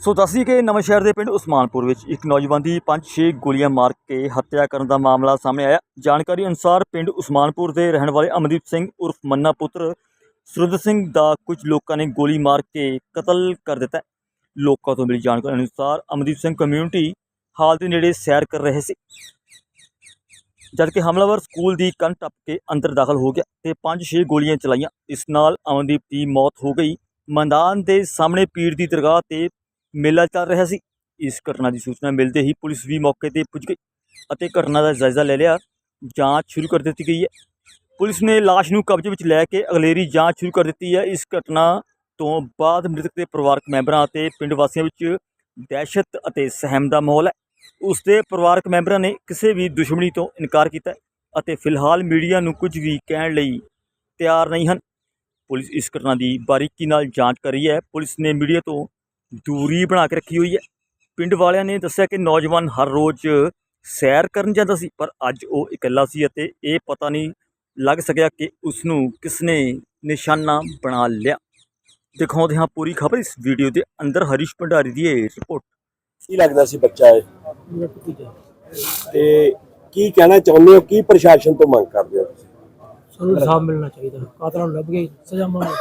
ਸੋ ਦੱਸਦੀ ਕਿ ਨਵਾਂ ਸ਼ਹਿਰ ਦੇ ਪਿੰਡ ਉਸਮਾਨਪੁਰ ਵਿੱਚ ਇੱਕ ਨੌਜਵਾਨ ਦੀ 5-6 ਗੋਲੀਆਂ ਮਾਰ ਕੇ ਹੱਤਿਆ ਕਰਨ ਦਾ ਮਾਮਲਾ ਸਾਹਮਣੇ ਆਇਆ। ਜਾਣਕਾਰੀ ਅਨੁਸਾਰ ਪਿੰਡ ਉਸਮਾਨਪੁਰ ਦੇ ਰਹਿਣ ਵਾਲੇ ਅਮਨਦੀਪ ਸਿੰਘ ਉਰਫ ਮੰਨਾ ਪੁੱਤਰ ਸੁਰਿੰਦਰ ਸਿੰਘ ਦਾ ਕੁਝ ਲੋਕਾਂ ਨੇ ਗੋਲੀ ਮਾਰ ਕੇ ਕਤਲ ਕਰ ਦਿੱਤਾ। ਲੋਕਾਂ ਤੋਂ ਮਿਲੀ ਜਾਣਕਾਰੀ ਅਨੁਸਾਰ ਅਮਨਦੀਪ ਸਿੰਘ ਕਮਿਊਨਿਟੀ ਹਾਲ ਦੇ ਨੇੜੇ ਸੈਰ ਕਰ ਰਹੇ ਸੀ। ਜਦਕਿ ਹਮਲਾਵਰ ਸਕੂਲ ਦੀ ਕੰਨ ਟੱਪ ਕੇ ਅੰਦਰ ਦਾਖਲ ਹੋ ਗਿਆ ਤੇ 5-6 ਗੋਲੀਆਂ ਚਲਾਈਆਂ। ਇਸ ਨਾਲ ਅਮਨਦੀਪ ਦੀ ਮੌਤ ਹੋ ਗਈ। ਮੈਦਾਨ ਦੇ ਸਾਹਮਣੇ ਪੀਰ ਦੀ ਦਰਗਾਹ ਤੇ ਮੇਲਾ ਚੱਲ ਰਿਹਾ ਸੀ। ਇਸ ਘਟਨਾ ਦੀ ਸੂਚਨਾ ਮਿਲਦੇ ਹੀ ਪੁਲਿਸ ਵੀ ਮੌਕੇ ਤੇ ਪੁੱਜ ਗਈ ਅਤੇ ਘਟਨਾ ਦਾ ਜਾਇਜ਼ਾ ਲੈ ਲਿਆ। ਜਾਂਚ ਸ਼ੁਰੂ ਕਰ ਦਿੱਤੀ ਗਈ ਹੈ। ਪੁਲਿਸ ਨੇ ਲਾਸ਼ ਨੂੰ ਕਬਜ਼ੇ ਵਿੱਚ ਲੈ ਕੇ ਅਗਲੇਰੀ ਜਾਂਚ ਸ਼ੁਰੂ ਕਰ ਦਿੱਤੀ ਹੈ। ਇਸ ਘਟਨਾ ਤੋਂ ਬਾਅਦ ਮ੍ਰਿਤਕ ਦੇ ਪਰਿਵਾਰਕ ਮੈਂਬਰਾਂ ਅਤੇ ਪਿੰਡ ਵਾਸੀਆਂ ਵਿੱਚ ਦਹਿਸ਼ਤ ਅਤੇ ਸਹਿਮ ਦਾ ਮਾਹੌਲ ਹੈ। ਉਸ ਦੇ ਪਰਿਵਾਰਕ ਮੈਂਬਰਾਂ ਨੇ ਕਿਸੇ ਵੀ ਦੁਸ਼ਮਣੀ ਤੋਂ ਇਨਕਾਰ ਕੀਤਾ ਅਤੇ ਫਿਲਹਾਲ ਮੀਡੀਆ ਨੂੰ ਕੁਝ ਵੀ ਕਹਿਣ ਲਈ ਤਿਆਰ ਨਹੀਂ ਹਨ। ਪੁਲਿਸ ਇਸ ਘਟਨਾ ਦੀ ਬਾਰੀਕੀ ਨਾਲ ਜਾਂਚ ਕਰ ਰਹੀ ਹੈ। ਪੁਲਿਸ ਨੇ ਮੀਡੀਆ ਤੋਂ ਦੂਰੀ ਬਣਾ ਕੇ ਰੱਖੀ ਹੋਈ ਹੈ। ਪਿੰਡ ਵਾਲਿਆਂ ਨੇ ਦੱਸਿਆ ਕਿ ਨੌਜਵਾਨ ਹਰ ਰੋਜ਼ ਸੈਰ ਕਰਨ ਜਾਂਦਾ ਸੀ ਪਰ ਅੱਜ ਉਹ ਇਕੱਲਾ ਸੀ ਅਤੇ ਇਹ ਪਤਾ ਨਹੀਂ ਲੱਗ ਸਕਿਆ ਕਿ ਉਸ ਨੂੰ ਕਿਸਨੇ ਨਿਸ਼ਾਨਾ ਬਣਾ ਲਿਆ। ਦਿਖਾਉਂਦੇ ਹਾਂ ਪੂਰੀ ਖਬਰ ਇਸ ਵੀਡੀਓ ਦੇ ਅੰਦਰ। ਹਰੀਸ਼ ਭੰਡਾਰੀ ਦੀ ਇਹ ਰਿਪੋਰਟ। ਕੀ ਲੱਗਦਾ ਸੀ ਬੱਚਾ ਇਹ? ਤੇ ਕੀ ਕਹਿਣਾ ਚਾਹੁੰਦੇ ਹੋ? ਕੀ ਪ੍ਰਸ਼ਾਸਨ ਤੋਂ ਮੰਗ ਕਰਦੇ ਹੋ ਤੁਸੀਂ? ਸਾਨੂੰ ਇਨਸਾਫ ਮਿਲਣਾ ਚਾਹੀਦਾ। ਕਾਤਲਾਂ ਨੂੰ ਲੱਭ ਗਏ ਸਜ਼ਾ ਮਿਲਣੀ।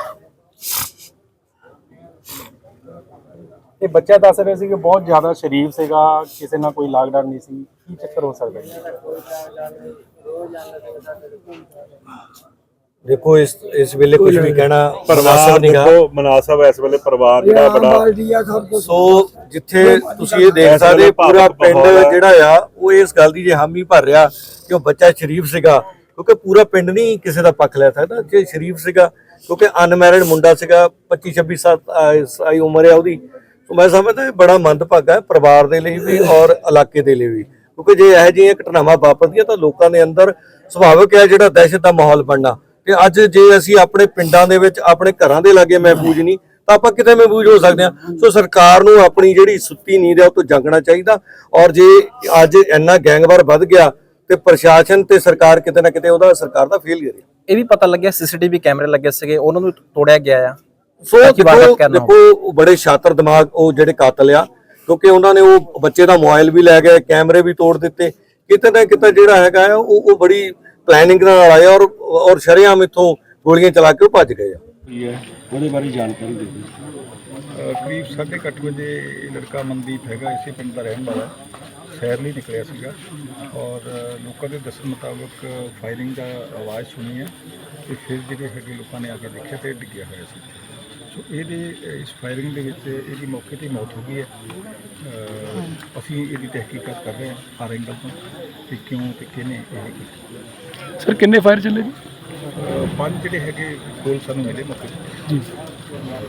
ਇਹ ਬੱਚਾ ਦੱਸ ਰਿਹਾ ਸੀ ਕਿ ਬਹੁਤ ਜ਼ਿਆਦਾ ਸ਼ਰੀਫ ਸੀਗਾ ਕਿਸੇ ਨਾਲ ਕੋਈ ਲਾਗ ਡਰ ਨਹੀਂ ਸੀ। ਕੀ ਚੱਕਰ ਹੋ ਸਕਦਾ ਜੀ? ਦੇਖੋ ਇਸ ਇਸ ਵੇਲੇ ਕੁਝ ਵੀ ਕਹਿਣਾ ਪਰਿਵਾਰ। ਦੇਖੋ ਮਨਾਸਬ ਇਸ ਵੇਲੇ ਪਰਿਵਾਰ ਜਿਹੜਾ ਬੜਾ ਸੋ ਜਿੱਥੇ ਤੁਸੀਂ ਇਹ ਦੇਖ ਸਕਦੇ ਹੋ, ਪੂਰਾ ਪਿੰਡ ਹੈ। ਜਿਹੜਾ ਆ ਉਹ ਇਸ ਗੱਲ ਦੀ ਜੇ ਹਾਮੀ ਭਰ ਰਿਹਾ ਕਿ ਉਹ ਬੱਚਾ ਸ਼ਰੀਫ ਸੀਗਾ। ਕਿਉਂਕਿ ਪੂਰਾ ਪਿੰਡ ਨਹੀਂ ਕਿਸੇ ਦਾ ਪੱਖ ਲੈ ਸਕਦਾ ਜੇ ਸ਼ਰੀਫ ਸੀਗਾ। ਕਿਉਂਕਿ ਅਨਮੈਰਿਡ ਮੁੰਡਾ ਸੀਗਾ 25 26 ਸਾਲ ਸਾਈ ਉਮਰ ਹੈ ਉਹਦੀ। ਮੈਂ ਸਮਝਦਾ ਇਹ ਬੜਾ ਮੰਦਭਾਗਾ ਹੈ ਪਰਿਵਾਰ ਦੇ ਲਈ ਵੀ ਔਰ ਇਲਾਕੇ ਦੇ ਲਈ ਵੀ। ਕਿਉਂਕਿ ਜੇ ਇਹ ਜਿਹੀਆਂ ਘਟਨਾਵਾਂ ਵਾਪਰਦੀਆਂ ਤਾਂ ਲੋਕਾਂ ਦੇ ਅੰਦਰ ਸੁਭਾਵਿਕ ਹੈ ਜਿਹੜਾ ਦਹਿਸ਼ਤ ਦਾ ਮਾਹੌਲ ਬਣਨਾ। ਤੇ ਅੱਜ ਜੇ ਅਸੀਂ ਆਪਣੇ ਪਿੰਡਾਂ ਦੇ ਵਿੱਚ ਆਪਣੇ ਘਰਾਂ ਦੇ ਲਾਗੇ ਮਹਿਫੂਜ਼ ਨਹੀਂ, ਤਾਂ ਆਪਾਂ ਕਿਤੇ ਮਹਿਫੂਜ਼ ਹੋ ਸਕਦੇ ਹਾਂ। ਸੋ ਸਰਕਾਰ ਨੂੰ ਆਪਣੀ ਜਿਹੜੀ ਸੁੱਤੀ ਨੀਂਦ ਹੈ ਉਹ ਤੋਂ ਜਾਗਣਾ ਚਾਹੀਦਾ। ਔਰ ਜੇ ਅੱਜ ਇੰਨਾ ਗੈਂਗਵਾਰ ਵੱਧ ਗਿਆ ਤੇ ਪ੍ਰਸ਼ਾਸਨ ਤੇ ਸਰਕਾਰ ਕਿਤੇ ਨਾ ਕਿਤੇ ਉਹਦਾ ਸਰਕਾਰ ਦਾ ਫੇਲਿਅਰ ਹੈ ਇਹ ਵੀ ਪਤਾ ਲੱਗਿਆ, ਸੀਸੀਟੀਵੀ ਕੈਮਰੇ ਲੱਗੇ ਸੀਗੇ, ਉਹਨਾਂ ਨੂੰ ਤੋੜਿਆ ਗਿਆ ਆ। ਸੋ ਦੇਖੋ ਦੇਖੋ ਉਹ ਬੜੇ ਸ਼ਾਤਰ ਦਿਮਾਗ ਉਹ ਜਿਹੜੇ ਕਾਤਲ ਆ ਕਿਉਂਕਿ ਉਹਨਾਂ ਨੇ ਉਹ ਬੱਚੇ ਦਾ ਮੋਬਾਈਲ ਵੀ ਲੈ ਗਏ ਕੈਮਰੇ ਵੀ ਤੋੜ ਦਿੱਤੇ। ਕਿਤੇ ਨਾ ਕਿਤੇ ਜਿਹੜਾ ਹੈਗਾ ਉਹ ਉਹ ਬੜੀ ਪਲੈਨਿੰਗ ਨਾਲ ਆਇਆ ਔਰ ਔਰ ਸ਼ਰੇਆਮ ਇੱਥੋਂ ਗੋਲੀਆਂ ਚਲਾ ਕੇ ਉਹ ਭੱਜ ਗਏ ਆ। ਉਹਦੇ ਬਾਰੇ ਜਾਣਕਾਰੀ ਦੇ ਦਿਓ। ਕਰੀਬ 8:30 ਵਜੇ ਇਹ ਲੜਕਾ ਮਨਦੀਪ ਹੈਗਾ ਇਸੇ ਪਿੰਡ ਦਾ ਰਹਿਣ ਵਾਲਾ ਸੈਰ ਲਈ ਨਿਕਲਿਆ ਸੀਗਾ। ਔਰ ਲੋਕਾਂ ਦੇ ਦੱਸਣ ਮੁਤਾਬਕ ਫਾਇਰਿੰਗ ਦਾ ਆਵਾਜ਼ ਸੁਣੀ ਹੈ ਤੇ ਫਿਰ ਜਿਹੜੇ ਹੈਗੇ ਲੋਕਾਂ ਨੇ ਆ ਕੇ ਦੇਖਿਆ ਤੇ ਡਿੱਗਿਆ ਹੋਇਆ ਸੀ। ਸੋ ਇਹਦੇ ਇਸ ਫਾਇਰਿੰਗ ਦੇ ਵਿੱਚ ਇਹਦੀ ਮੌਕੇ ਤੇ ਹੀ ਮੌਤ ਹੋ ਗਈ ਹੈ। ਅਸੀਂ ਇਹਦੀ ਤਹਿਕੀਕਾਤ ਕਰ ਰਹੇ ਹਾਂ ਹਰ ਐਂਗਲ ਤੋਂ ਕਿ ਕਿਉਂ ਤੇ ਕਿਹਨੇ ਇਹ ਕੀਤਾ। ਸਰ ਕਿੰਨੇ ਫਾਇਰ ਚੱਲੇ ਜੀ? ਪੰਜ ਜਿਹੜੇ ਹੈਗੇ ਗੋਲ ਸਾਨੂੰ ਮਿਲੇ ਮੌਕੇ ਤੇ। ਜੀ।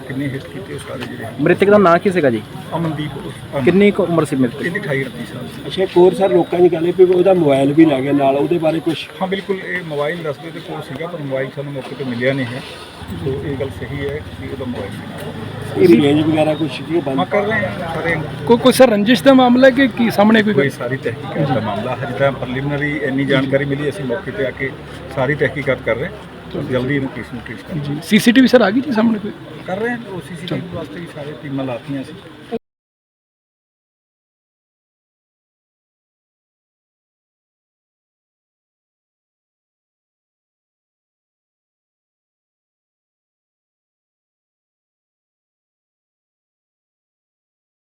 ਕਿੰਨੇ ਹਿੱਟ ਕੀਤੇ ਉਹ ਸਾਰੇ ਜਿਹੜੇ ਮ੍ਰਿਤਕ ਦਾ ਨਾਂ ਕੀ ਸੀਗਾ ਜੀ? ਅਮਨਦੀਪ ਕਿੰਨੀ ਕੁ ਉਮਰ ਸੀ ਮ੍ਰਿਤਕ? ਇਹਦੀ 28 29 ਸਾਲ ਸੀ। ਅੱਛਾ ਕੋਰ ਸਰ ਲੋਕਾਂ ਦੀ ਗੱਲ ਹੈ ਵੀ ਉਹਦਾ ਮੋਬਾਈਲ ਵੀ ਲੈ ਗਏ ਨਾਲ ਉਹਦੇ ਬਾਰੇ ਕੁਝ ਹਾਂ ਬਿਲਕੁਲ ਇਹ ਮੋਬਾਈਲ ਦੱਸਦੇ ਤੇ ਕੋਲ ਸੀਗਾ ਪਰ ਮੋਬਾਈਲ ਸਾਨੂੰ ਮੌਕੇ ਤੇ ਮਿਲਿਆ ਨਹੀਂ ਹੈ। ਸੋ ਇਹ ਗੱਲ ਸਹੀ ਹੈ ਕਿ ਉਹਦਾ ਮੋਬਾਈਲ ਨਹੀਂ ਇਹਦੀ ਰੇਂਜ ਵਗੈਰਾ ਕੁਝ ਕੀ ਹਾਂ ਕਰ ਰਹੇ ਹਾਂ ਸਾਰੇ। ਕੋਈ ਕੋਈ ਸਰ ਰੰਜਿਸ਼ ਦਾ ਮਾਮਲਾ ਹੈ ਕਿ ਕੀ ਸਾਹਮਣੇ ਕੋਈ ਕੋਈ ਸਾਰੀ ਤਹਿਕੀਕਾਤ ਦਾ ਮਾਮਲਾ ਹਜੇ ਤਾਂ ਪ੍ਰੀਲਿਮਿਨਰੀ ਇੰਨੀ ਜਾਣਕਾਰੀ ਮਿਲੀ ਅਸੀਂ ਮੌਕੇ ਤੇ ਆ ਕੇ ਸਾਰੀ ਤਹਿਕੀਕਾਤ ਕਰ ਰਹੇ ਹਾਂ। ਜਲਦੀ ਇਹਨੂੰ ਕੇਸ ਨੂੰ ਟ੍ਰੇਸ ਕਰ ਸੀਸੀਟੀਵੀ ਸਰ ਆ ਗਈ ਜੀ ਸਾਹਮਣੇ ਕੋਈ? ਕਰ ਰਹੇ ਹਾਂ ਉਹ ਸੀਸੀਟੀਵੀ ਵਾਸਤੇ ਵੀ ਸਾਰੇ ਟੀਮਾਂ ਲਾਤੀਆਂ ਸੀ।